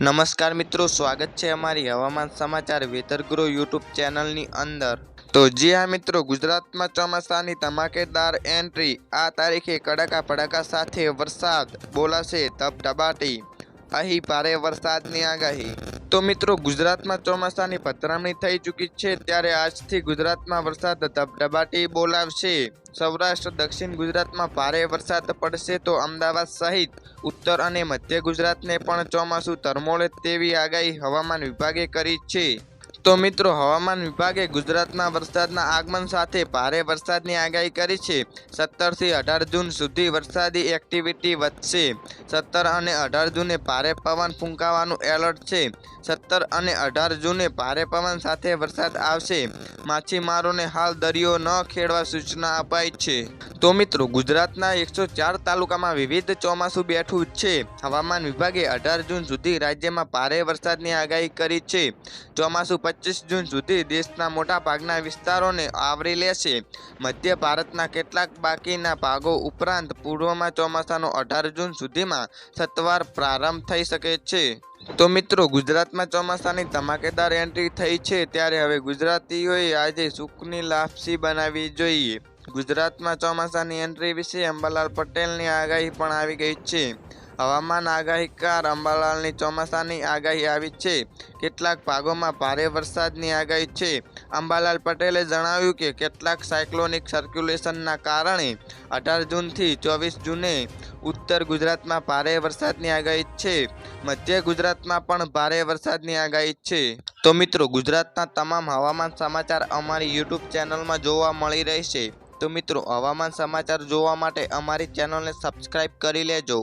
નમસ્કાર મિત્રો, સ્વાગત છે અમારી હવામાન સમાચાર વેધરગ્રો યુટ્યુબ ચેનલની અંદર. તો જી હા મિત્રો, ગુજરાતમાં ચોમાસાની ધમાકેદાર એન્ટ્રી. આ તારીખે કડાકા ભડાકા સાથે વરસાદ બોલાશે, ધબધબાટી. અહીં ભારે વરસાદની આગાહી. તો મિત્રો, ગુજરાતમાં ચોમાસાની પતરામણી થઈ ચૂકી છે ત્યારે આજથી ગુજરાતમાં વરસાદ ધબધબાટી બોલાવશે. સૌરાષ્ટ્ર, દક્ષિણ ગુજરાતમાં ભારે વરસાદ પડશે તો અમદાવાદ સહિત ઉત્તર અને મધ્ય ગુજરાતને પણ ચોમાસું ધરમોળે તેવી આગાહી હવામાન વિભાગે કરી છે. તો મિત્રો, હવામાન વિભાગે ગુજરાતમાં વરસાદના આગમન સાથે ભારે વરસાદની આગાહી કરી છે. સત્તરથી અઢાર જૂન સુધી વરસાદી એક્ટિવિટી વધશે. સત્તર અને અઢાર જૂને ભારે પવન ફૂંકાવાનું એલર્ટ છે. સત્તર અને અઢાર જૂને ભારે પવન સાથે વરસાદ આવશે. માછીમારોને હાલ દરિયો ન ખેડવા સૂચના અપાઈ છે. તો મિત્રો, ગુજરાતના એકસો ચાર તાલુકામાં વિવિધ ચોમાસું બેઠું છે. હવામાન વિભાગે અઢાર જૂન સુધી રાજ્યમાં ભારે વરસાદની આગાહી કરી છે. ચોમાસું પચીસ જૂન સુધી દેશના મોટા ભાગના વિસ્તારોને આવરી લેશે. મધ્ય ભારતના કેટલાક બાકીના ભાગો ઉપરાંત પૂર્વમાં ચોમાસાનો અઢાર જૂન સુધીમાં સત્વાર પ્રારંભ થઈ શકે છે. તો મિત્રો, ગુજરાતમાં ચોમાસાની ધમાકેદાર એન્ટ્રી થઈ છે. ત્યારે હવે ગુજરાતીઓએ આજે સુખની લાપસી બનાવવી જોઈએ. ગુજરાતમાં ચોમાસાની એન્ટ્રી વિશે અંબાલાલ પટેલની આગાહી પણ આવી ગઈ છે. હવામાન આગાહીકાર અંબાલાલની ચોમાસાની આગાહી આવી છે. કેટલાક ભાગોમાં ભારે વરસાદની આગાહી છે. અંબાલાલ પટેલે જણાવ્યું કે કેટલાક સાયક્લોનિક સર્ક્યુલેશનના કારણે અઢાર જૂનથી ચોવીસ જૂને ઉત્તર ગુજરાતમાં ભારે વરસાદની આગાહી છે. મધ્ય ગુજરાતમાં પણ ભારે વરસાદની આગાહી છે. તો મિત્રો ગુજરાતના તમામ હવામાન સમાચાર અમારી યુટ્યુબ ચેનલમાં જોવા મળી રહેશે. તો મિત્રો હવામાન સમાચાર જોવા માટે અમારી ચેનલને સબસ્ક્રાઈબ કરી લેજો.